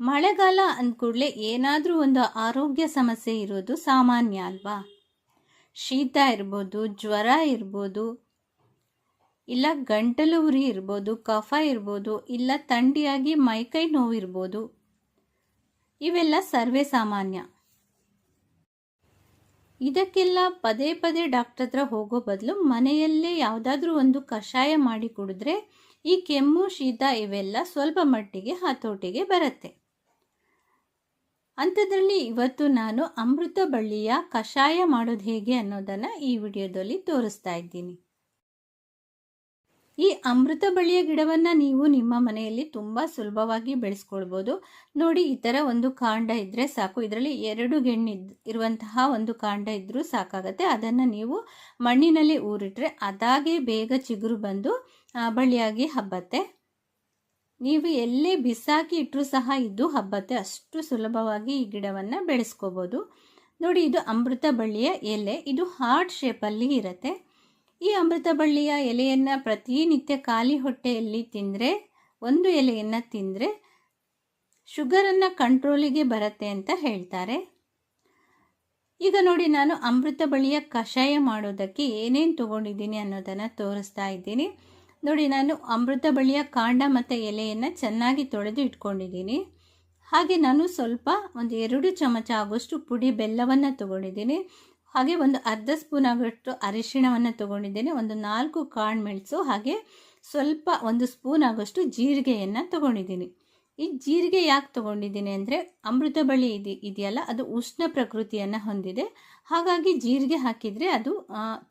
ಮಳೆಗಾಲ ಅಂದ್ಕೂಡಲೇ ಏನಾದರೂ ಒಂದು ಆರೋಗ್ಯ ಸಮಸ್ಯೆ ಇರೋದು ಸಾಮಾನ್ಯ ಅಲ್ವಾ? ಶೀತ ಇರ್ಬೋದು, ಜ್ವರ ಇರ್ಬೋದು, ಇಲ್ಲ ಗಂಟಲು ಉರಿ ಇರ್ಬೋದು, ಕಫ ಇರ್ಬೋದು, ಇಲ್ಲ ಥಂಡಿಯಾಗಿ ಮೈಕೈ ನೋವು ಇರ್ಬೋದು, ಇವೆಲ್ಲ ಸರ್ವೇ ಸಾಮಾನ್ಯ. ಇದಕ್ಕೆಲ್ಲ ಪದೇ ಪದೇ ಡಾಕ್ಟರ್ ಹತ್ರ ಹೋಗೋ ಬದಲು ಮನೆಯಲ್ಲೇ ಯಾವುದಾದ್ರೂ ಒಂದು ಕಷಾಯ ಮಾಡಿ ಕುಡಿದ್ರೆ ಈ ಕೆಮ್ಮು, ಶೀತ ಇವೆಲ್ಲ ಸ್ವಲ್ಪ ಮಟ್ಟಿಗೆ ಹತೋಟಿಗೆ ಬರುತ್ತೆ. ಅಂಥದ್ರಲ್ಲಿ ಇವತ್ತು ನಾನು ಅಮೃತ ಬಳ್ಳಿಯ ಕಷಾಯ ಮಾಡೋದು ಹೇಗೆ ಅನ್ನೋದನ್ನು ಈ ವಿಡಿಯೋದಲ್ಲಿ ತೋರಿಸ್ತಾ ಇದ್ದೀನಿ. ಈ ಅಮೃತ ಬಳ್ಳಿಯ ಗಿಡವನ್ನು ನೀವು ನಿಮ್ಮ ಮನೆಯಲ್ಲಿ ತುಂಬ ಸುಲಭವಾಗಿ ಬೆಳೆಸ್ಕೊಳ್ಬೋದು. ನೋಡಿ, ಈ ಥರ ಒಂದು ಕಾಂಡ ಇದ್ದರೆ ಸಾಕು. ಇದರಲ್ಲಿ ಎರಡು ಗೆಣ್ಣು ಇರುವಂತಹ ಒಂದು ಕಾಂಡ ಇದ್ದರೂ ಸಾಕಾಗತ್ತೆ. ಅದನ್ನು ನೀವು ಮಣ್ಣಿನಲ್ಲಿ ಊರಿಟ್ರೆ ಅದಾಗೆ ಬೇಗ ಚಿಗುರು ಬಂದು ಬಳ್ಳಿಯಾಗಿ ಹಬ್ಬತ್ತೆ. ನೀವು ಎಲ್ಲೇ ಬಿಸಾಕಿ ಇಟ್ಟರೂ ಸಹ ಇದು ಹಬ್ಬತ್ತೆ ಅಷ್ಟು ಸುಲಭವಾಗಿ ಈ ಗಿಡವನ್ನು ಬೆಳೆಸ್ಕೋಬೋದು. ನೋಡಿ, ಇದು ಅಮೃತ ಬಳ್ಳಿಯ ಎಲೆ. ಇದು ಹಾರ್ಟ್ ಶೇಪಲ್ಲಿ ಇರುತ್ತೆ. ಈ ಅಮೃತ ಬಳ್ಳಿಯ ಎಲೆಯನ್ನು ಪ್ರತಿನಿತ್ಯ ಖಾಲಿ ಹೊಟ್ಟೆಯಲ್ಲಿ ತಿಂದರೆ, ಒಂದು ಎಲೆಯನ್ನು ತಿಂದರೆ ಶುಗರನ್ನು ಕಂಟ್ರೋಲಿಗೆ ಬರುತ್ತೆ ಅಂತ ಹೇಳ್ತಾರೆ. ಈಗ ನೋಡಿ, ನಾನು ಅಮೃತ ಬಳ್ಳಿಯ ಕಷಾಯ ಮಾಡೋದಕ್ಕೆ ಏನೇನು ತೊಗೊಂಡಿದ್ದೀನಿ ಅನ್ನೋದನ್ನು ತೋರಿಸ್ತಾ ಇದ್ದೀನಿ. ನೋಡಿ, ನಾನು ಅಮೃತ ಬಳ್ಳಿಯ ಕಾಂಡ ಮತ್ತು ಎಲೆಯನ್ನು ಚೆನ್ನಾಗಿ ತೊಳೆದು ಇಟ್ಕೊಂಡಿದ್ದೀನಿ. ಹಾಗೆ ನಾನು ಸ್ವಲ್ಪ ಒಂದು ಎರಡು ಚಮಚ ಆಗೋಷ್ಟು ಪುಡಿ ಬೆಲ್ಲವನ್ನು ತೊಗೊಂಡಿದ್ದೀನಿ. ಹಾಗೆ ಒಂದು ಅರ್ಧ ಸ್ಪೂನ್ ಆಗೋಷ್ಟು ಅರಿಶಿಣವನ್ನು ತೊಗೊಂಡಿದ್ದೀನಿ. ಒಂದು ನಾಲ್ಕು ಕಾಳು ಮೆಣಸು ಹಾಗೆ ಸ್ವಲ್ಪ ಒಂದು ಸ್ಪೂನ್ ಆಗೋಷ್ಟು ಜೀರಿಗೆಯನ್ನು ತೊಗೊಂಡಿದ್ದೀನಿ. ಈ ಜೀರಿಗೆ ಯಾಕೆ ತೊಗೊಂಡಿದ್ದೀನಿ ಅಂದರೆ, ಅಮೃತ ಬಳ್ಳಿ ಇದೆ, ಇದೆಯಲ್ಲ, ಅದು ಉಷ್ಣ ಪ್ರಕೃತಿಯನ್ನು ಹೊಂದಿದೆ. ಹಾಗಾಗಿ ಜೀರಿಗೆ ಹಾಕಿದರೆ ಅದು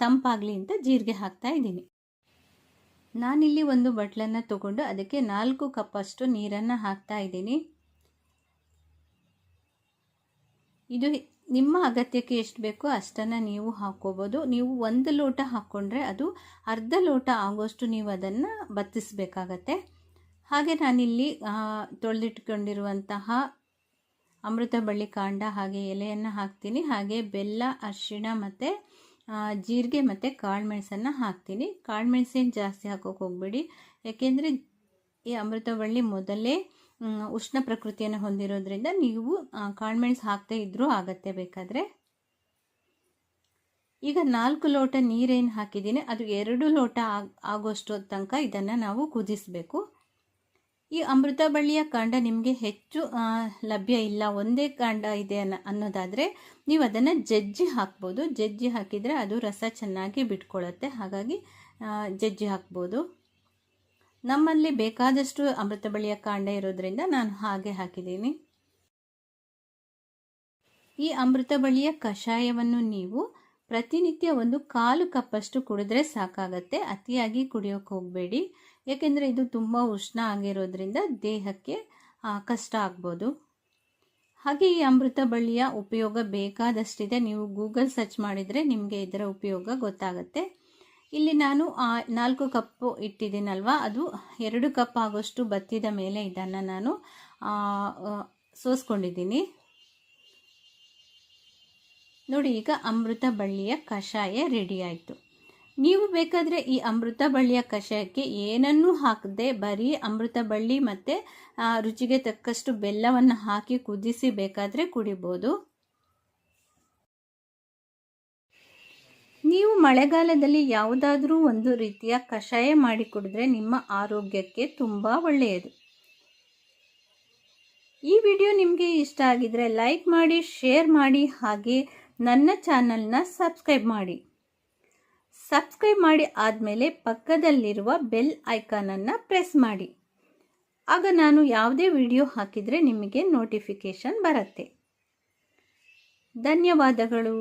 ತಂಪಾಗಲಿ ಅಂತ ಜೀರಿಗೆ ಹಾಕ್ತಾ ಇದ್ದೀನಿ. ನಾನಿಲ್ಲಿ ಒಂದು ಬಟ್ಲನ್ನು ತಗೊಂಡು ಅದಕ್ಕೆ ನಾಲ್ಕು ಕಪ್ಪಷ್ಟು ನೀರನ್ನು ಹಾಕ್ತಾ ಇದ್ದೀನಿ. ಇದು ನಿಮ್ಮ ಅಗತ್ಯಕ್ಕೆ ಎಷ್ಟು ಬೇಕೋ ಅಷ್ಟನ್ನು ನೀವು ಹಾಕ್ಕೋಬೋದು. ನೀವು ಒಂದು ಲೋಟ ಹಾಕ್ಕೊಂಡ್ರೆ ಅದು ಅರ್ಧ ಲೋಟ ಆಗೋಷ್ಟು ನೀವು ಅದನ್ನು ಬತ್ತಿಸಬೇಕಾಗತ್ತೆ. ಹಾಗೆ ನಾನಿಲ್ಲಿ ತೊಳೆದಿಟ್ಕೊಂಡಿರುವಂತಹ ಅಮೃತ ಬಳ್ಳಿ ಕಾಂಡ ಹಾಗೆ ಎಲೆಯನ್ನು ಹಾಕ್ತೀನಿ. ಹಾಗೆ ಬೆಲ್ಲ, ಅರಿಶಿಣ ಮತ್ತು ಜೀರಿಗೆ ಮತ್ತು ಕಾಳುಮೆಣಸನ್ನು ಹಾಕ್ತೀನಿ. ಕಾಳುಮೆಣಸೇನು ಜಾಸ್ತಿ ಹಾಕೋಕೆ ಹೋಗಬೇಡಿ. ಯಾಕೆಂದರೆ ಈ ಅಮೃತವಳ್ಳಿ ಮೊದಲೇ ಉಷ್ಣ ಪ್ರಕೃತಿಯನ್ನು ಹೊಂದಿರೋದ್ರಿಂದ ನೀವು ಕಾಳುಮೆಣಸು ಹಾಕ್ತಾ ಇದ್ದರೂ ಆಗತ್ತೆ ಬೇಕಾದರೆ. ಈಗ ನಾಲ್ಕು ಲೋಟ ನೀರೇನು ಹಾಕಿದ್ದೀನಿ. ಅದು ಎರಡು ಲೋಟ ಆಗೋಷ್ಟು ತನಕ ಇದನ್ನು ನಾವು ಕುದಿಸಬೇಕು. ಈ ಅಮೃತ ಬಳ್ಳಿಯ ಕಾಂಡ ನಿಮಗೆ ಹೆಚ್ಚು ಲಭ್ಯ ಇಲ್ಲ, ಒಂದೇ ಕಾಂಡ ಇದೆ ಅನ್ನೋ, ಅನ್ನೋದಾದರೆ ನೀವು ಅದನ್ನು ಜಜ್ಜಿ ಹಾಕ್ಬೋದು. ಜಜ್ಜಿ ಹಾಕಿದರೆ ಅದು ರಸ ಚೆನ್ನಾಗಿ ಬಿಟ್ಕೊಳ್ಳುತ್ತೆ ಹಾಗಾಗಿ ಜಜ್ಜಿ ಹಾಕ್ಬೋದು. ನಮ್ಮಲ್ಲಿ ಬೇಕಾದಷ್ಟು ಅಮೃತ ಬಳ್ಳಿಯ ಕಾಂಡ ಇರೋದ್ರಿಂದ ನಾನು ಹಾಗೆ ಹಾಕಿದ್ದೀನಿ. ಈ ಅಮೃತ ಬಳ್ಳಿಯ ಕಷಾಯವನ್ನು ನೀವು ಪ್ರತಿನಿತ್ಯ ಒಂದು ಕಾಲು ಕಪ್ಪಷ್ಟು ಕುಡಿದ್ರೆ ಸಾಕಾಗತ್ತೆ. ಅತಿಯಾಗಿ ಕುಡಿಯೋಕೆ ಹೋಗಬೇಡಿ. ಏಕೆಂದರೆ ಇದು ತುಂಬ ಉಷ್ಣ ಆಗಿರೋದ್ರಿಂದ ದೇಹಕ್ಕೆ ಕಷ್ಟ ಆಗ್ಬೋದು. ಹಾಗೆ ಈ ಅಮೃತ ಬಳ್ಳಿಯ ಉಪಯೋಗ ಬೇಕಾದಷ್ಟಿದೆ. ನೀವು ಗೂಗಲ್ ಸರ್ಚ್ ಮಾಡಿದರೆ ನಿಮಗೆ ಇದರ ಉಪಯೋಗ ಗೊತ್ತಾಗುತ್ತೆ. ಇಲ್ಲಿ ನಾನು ನಾಲ್ಕು ಕಪ್ಪು ಇಟ್ಟಿದ್ದೀನಲ್ವ? ಅದು ಎರಡು ಕಪ್ ಆಗೋಷ್ಟು ಬತ್ತಿದ ಮೇಲೆ ಇದನ್ನು ನಾನು ಸೋಸ್ಕೊಂಡಿದ್ದೀನಿ. ನೋಡಿ, ಈಗ ಅಮೃತ ಬಳ್ಳಿಯ ಕಷಾಯ ರೆಡಿ ಆಯಿತು. ನೀವು ಬೇಕಾದರೆ ಈ ಅಮೃತ ಬಳ್ಳಿಯ ಕಷಾಯಕ್ಕೆ ಏನನ್ನೂ ಹಾಕದೆ ಬರೀ ಅಮೃತ ಬಳ್ಳಿ ಮತ್ತು ರುಚಿಗೆ ತಕ್ಕಷ್ಟು ಬೆಲ್ಲವನ್ನು ಹಾಕಿ ಕುದಿಸಿ ಬೇಕಾದರೆ ಕುಡಿಬೋದು. ನೀವು ಮಳೆಗಾಲದಲ್ಲಿ ಯಾವುದಾದ್ರೂ ಒಂದು ರೀತಿಯ ಕಷಾಯ ಮಾಡಿ ಕುಡಿದ್ರೆ ನಿಮ್ಮ ಆರೋಗ್ಯಕ್ಕೆ ತುಂಬ ಒಳ್ಳೆಯದು. ಈ ವಿಡಿಯೋ ನಿಮಗೆ ಇಷ್ಟ ಆಗಿದ್ರೆ ಲೈಕ್ ಮಾಡಿ, ಶೇರ್ ಮಾಡಿ, ಹಾಗೆ ನನ್ನ ಚಾನಲ್ನ ಸಬ್ಸ್ಕ್ರೈಬ್ ಮಾಡಿ. ಸಬ್ಸ್ಕ್ರೈಬ್ ಮಾಡಿ ಆದಮೇಲೆ ಪಕ್ಕದಲ್ಲಿರುವ ಬೆಲ್ ಐಕಾನನ್ನು ಪ್ರೆಸ್ ಮಾಡಿ. ಆಗ ನಾನು ಯಾವುದೇ ವಿಡಿಯೋ ಹಾಕಿದರೆ ನಿಮಗೆ ನೋಟಿಫಿಕೇಷನ್ ಬರುತ್ತೆ. ಧನ್ಯವಾದಗಳು.